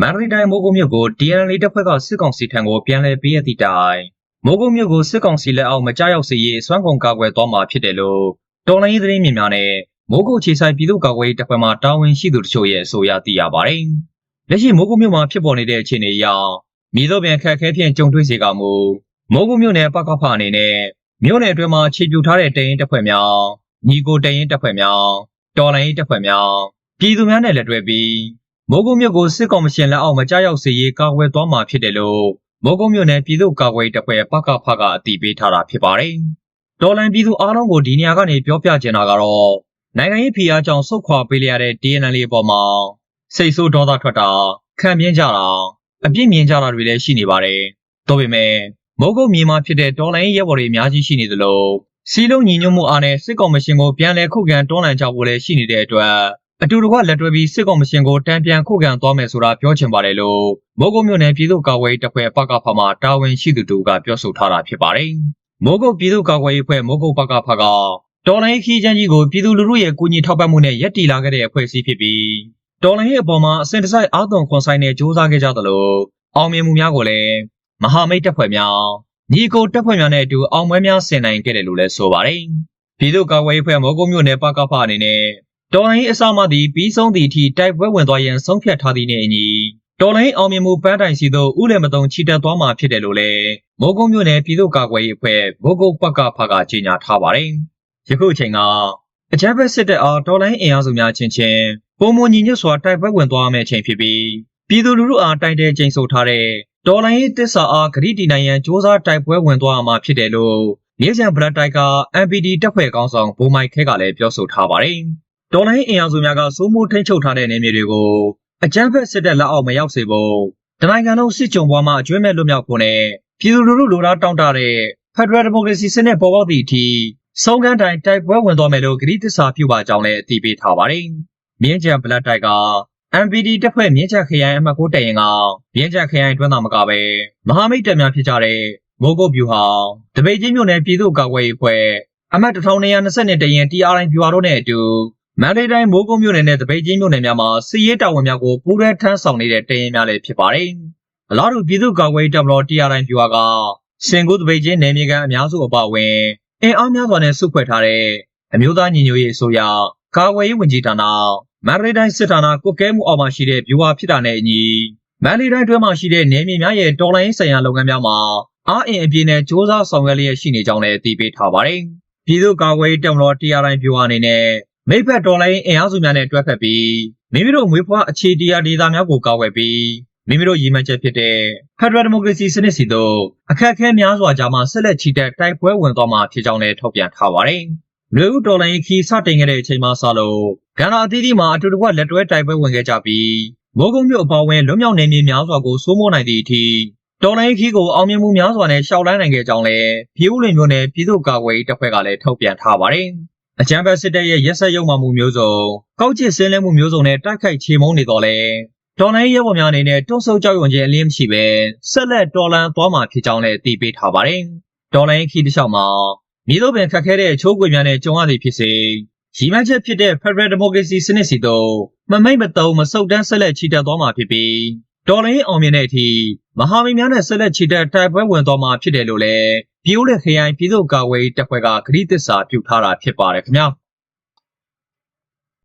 မန္တလေးတိုင်းမိုးကုတ်မြို့ကို DNL တပ်ဖွဲ့ကစစ်ကောင်စီထံကိုပြန်လည်ပေးအပ်သည့်တိုင်မိုးကုတ်မြို့ကိုစစ်ကောင်စီလက်အောက်မကြောက်ရောက်စေရေးအစွမ်းကုန်ကာကွယ်သွားမှာဖြစ်တယ်လို့တော်လိုင်းရေးသတင်းမြင်များနဲ့မိုးကုတ်ခြေဆိုင်ပြည်သူ့ကာကွယ်ရေးတပ်ဖွဲ့မှတာဝန်ရှိသူတို့ချို့ရဲ့အဆိုအရသိရပါတယ်။လက်ရှိမိုးကုတ်မြို့မှာဖြစ်ပေါ်နေတဲ့အခြေအနေအရမြေသောပြန်ခက်ခဲဖြင့်ကြုံတွေ့စေကမူမိုးကုတ်မြို့နယ်ပကဖအနေနဲ့မြို့နယ်အတွင်းမှာခြေပြူထားတဲ့တရင်တပ်ဖွဲ့များညီကိုတရင်တပ်ဖွဲ့များတော်လိုင်းရေးတပ်ဖွဲ့များပြည်သူများနဲ့လက်တွဲပြီး မိုးကုတ်မြို့ကိုစစ်ကောင်မရှင်လက်အောက်မကြောက်ရောက်စေရေးကာကွယ်သွားမှာဖြစ်တယ်လို့မိုးကုတ်မြို့နယ်ပြည်သူ့ကာကွယ်ရေးတပ်ဖွဲ့ပကဖကအတည်ပြုထားတာဖြစ်ပါတယ်။တော်လန်ပြည်သူအားလုံးကိုဒီနေရာကနေပြောပြချင်တာကတော့နိုင်ငံရေးဖိအားကြောင့်ဆုတ်ခွာပေးရတဲ့ DNL အပေါ်မှာစိတ်ဆိုးဒေါသထွက်တာခံပြင်းကြတာအပြစ်မြင်ကြတာတွေလည်းရှိနေပါတယ်။ဒါပေမဲ့မိုးကုတ်မြေမှာဖြစ်တဲ့တော်လန်ရေးရဲဘော်တွေအများကြီးရှိနေသလိုစီလုံးညီညွတ်မှုအားနဲ့စစ်ကောင်မရှင်ကိုပြန်လည်ခုခံတွန်းလှန်ကြဖို့လည်းရှိနေတဲ့အတွက် အတူတကွလက်တွဲပြီးစစ်ကောင်မရှင်ကိုတံပြန်ခုခံသွားမယ်ဆိုတာပြောချင်ပါတယ်လို့မိုးကုတ်မြို့နယ်ပြည်သူ့ကာကွယ်ရေးတပ်ဖွဲ့ပကဖမှတာဝန်ရှိသူတို့ကပြောဆိုထားတာဖြစ်ပါတယ်။မိုးကုတ်ပြည်သူ့ကာကွယ်ရေးအဖွဲ့မိုးကုတ်ပကဖကတော်လိုင်းခီးချမ်းကြီးကိုပြည်သူလူထုရဲ့ကူညီထောက်ပံ့မှုနဲ့ရပ်တည်လာခဲ့တဲ့အဖွဲ့အစည်းဖြစ်ပြီးတော်လိုင်းရဲ့အပေါ်မှာအစဉ်တစိုက်အာသွန်ခွန်ဆိုင်နဲ့စ조사ခဲ့ကြသလိုအောင်မြင်မှုများကိုလည်းမဟာမိတ်တပ်ဖွဲ့များညီကိုတပ်ဖွဲ့များနဲ့အတူအောင်ပွဲများဆင်နိုင်ခဲ့တယ်လို့လည်းဆိုပါတယ်။ပြည်သူ့ကာကွယ်ရေးအဖွဲ့မိုးကုတ်မြို့နယ်ပကဖအနေနဲ့ တော်လိုင်းအစမှသည်ပြီးဆုံးသည့်အထိတိုက်ပွဲဝင်သွားရန်ဆုံးဖြတ်ထားသည့်နှင့်အညီတော်လိုင်းအောင်မြင်မှုပန်းတိုင်စီသို့ဥလည်မတုံချီတက်သွားမှာဖြစ်တယ်လို့လည်းမိုးကုတ်မြို့နယ်ပြည်သူ့ကာကွယ်ရေးအဖွဲ့မိုးကုတ်ပကဖကကြေညာထားပါတယ်။ယခုအချိန်ကအကြမ်းဖက်စစ်တပ်အားတော်လိုင်းအင်အားစုများချင်းချင်းပုံမညီညွတ်စွာတိုက်ပွဲဝင်သွားမယ့်အချိန်ဖြစ်ပြီးပြည်သူလူထုအားတိုက်တဲ့ချိန်ဆိုထားတဲ့တော်လိုင်းရေးတစ္ဆာအားဂရိတီနိုင်ရန်စ조사တိုက်ပွဲဝင်သွားမှာဖြစ်တယ်လို့မြေချံဗလက်တိုက်က MPD တပ်ဖွဲ့ကောင်းဆောင်ဘိုမိုက်ခဲကလည်းပြောဆိုထားပါတယ်။ ဒေါ်လိုင်းအင်အားစုများကစိုးမိုးထိန်းချုပ်ထားတဲ့နေမြေတွေကိုအကြမ်းဖက်စစ်တပ်လက်အောက်မရောက်စေဖို့တနိုင်ငံလုံးစစ်ကြုံပွားမှအကျွမ်းမဲ့လွတ်မြောက်ဖို့နဲ့ပြည်သူလူထုလိုလားတောင်းတတဲ့ဖက်ဒရယ်ဒီမိုကရေစီစနစ်ပေါ်ပေါက်သည့်အထိဆုံးခန်းတိုင်းတိုက်ပွဲဝင်သွားမယ်လို့ကတိသစ္စာပြုပါကြောင်းလည်းအတည်ပြုထားပါတယ်။မြင်းကြံဘလက်တိုက်က MPD တပ်ဖွဲ့မြင်းကြံခရိုင်အမှတ်9တရင်ကမြင်းကြံခရိုင်တွင်းသားမကပဲမဟာမိတ်တပ်များဖြစ်ကြတဲ့မိုးကုတ်ဗျူဟာတပိတ်ချင်းမြို့နယ်ပြည်သူ့ကာကွယ်ရေးအဖွဲ့အမှတ်1222တရင် TRI ဗျူဟာတို့နဲ့အတူ မန္တလေးတိုင်းမိုးကုတ်မြို့နယ်နဲ့တပိတ်ချင်းမြို့နယ်များမှာစစ်ရေးတာဝန်များကိုပူးရဲထမ်းဆောင်နေတဲ့တရင်များလည်းဖြစ်ပါတယ်။အလားတူပြည်သူ့ကာကွယ်ရေးတပ်မတော် TRI ဗျူဟာကစင်ကူးတပိတ်ချင်းနယ်မြေကန်အများစုအပါအဝင်အင်အားများစွာနဲ့စုဖွဲ့ထားတဲ့အမျိုးသားညီညွတ်ရေးအစိုးရကာကွယ်ရေးဝန်ကြီးဌာနမန္တလေးတိုင်းစစ်ဌာနကုတ်ကဲမှုအောက်မှာရှိတဲ့ဗျူဟာဖြစ်တာနဲ့အညီမန္တလေးတိုင်းတွင်းမှာရှိတဲ့နယ်မြေများရဲ့တော်လိုင်းဆိုင်ရာလုပ်ငန်းများမှာအားအင်အပြည့်နဲ့စ조사ဆောင်ရွက်လျက်ရှိနေကြောင်းလည်းသိပေးထားပါတယ်။ပြည်သူ့ကာကွယ်ရေးတပ်မတော် TRI ဗျူဟာအနေနဲ့ မိဖက်တော်လိုင်းအင်အားစုများနဲ့တွဲဖက်ပြီးမိမိတို့မွေးဖွားအခြေတရားဒေသများကိုကာကွယ်ပြီးမိမိတို့ရည်မှန်းချက်ဖြစ်တဲ့ဖက်ဒရယ်ဒီမိုကရေစီစနစ်စီသို့အခက်အခဲများစွာကြာမှဆက်လက်ချီတက်တိုက်ပွဲဝင်သွားမှာဖြစ်ကြောင်းလည်းထုတ်ပြန်ထားပါတယ်။လူဦးတော်လိုင်းခီးစတင်ခဲ့တဲ့အချိန်မှစလို့ကဏ္ဍအသီးသီးမှာအတူတကွလက်တွဲတိုက်ပွဲဝင်ခဲ့ကြပြီးမိုးကုတ်မြို့အပေါင်းဝင်လွတ်မြောက်နေမြေများစွာကိုစိုးမိုးနိုင်သည့်အထိတော်လိုင်းခီးကိုအောင်မြင်မှုများစွာနဲ့ရှောက်လန်းနိုင်ခဲ့ကြောင်းလည်းပြည်ဦးလွင်မြို့နယ်ပြည်သူ့ကာကွယ်ရေးတပ်ဖွဲ့ကလည်းထုတ်ပြန်ထားပါတယ်။ အကြမ်းဖက်စစ်တပ်ရဲ့ရက်စက်ရုံမှမှုမျိုးစုံကောက်ကျစ်ဆင်းလဲမှုမျိုးစုံနဲ့တိုက်ခိုက်ချေမှုန်းနေတော့လဲတော်လိုင်းရဲဘော်များအနေနဲ့တွန်းဆုပ်ကြောက်ရွံ့ခြင်းအလင်းမရှိပဲဆက်လက်တော်လန်သွားမှာဖြစ်ကြောင်းလည်းအသိပေးထားပါတယ်။တော်လိုင်းခီးတစ်လျှောက်မှာမြေတို့ပင်ခက်ခဲတဲ့ချိုးကွေများနဲ့ကြုံရသည်ဖြစ်စေရီမန်းချက်ဖြစ်တဲ့ Federal Democracy စနစ်စီတို့မမိတ်မတုံမဆုတ်တန်းဆက်လက်ချီတက်သွားမှာဖြစ်ပြီးတော်လိုင်းအောင်မြင်တဲ့အထိမဟာမိတ်များနဲ့ဆက်လက်ချီတက်တိုက်ပွဲဝင်သွားမှာဖြစ်တယ်လို့လည်း ပြည်ဦးလက်ခရိုင်ပြည်သူ့ကာကွယ်ရေးတပ်ဖွဲ့ကဂရုသစ္စာပြုထားတာဖြစ်ပါတယ်ခင်ဗျာ။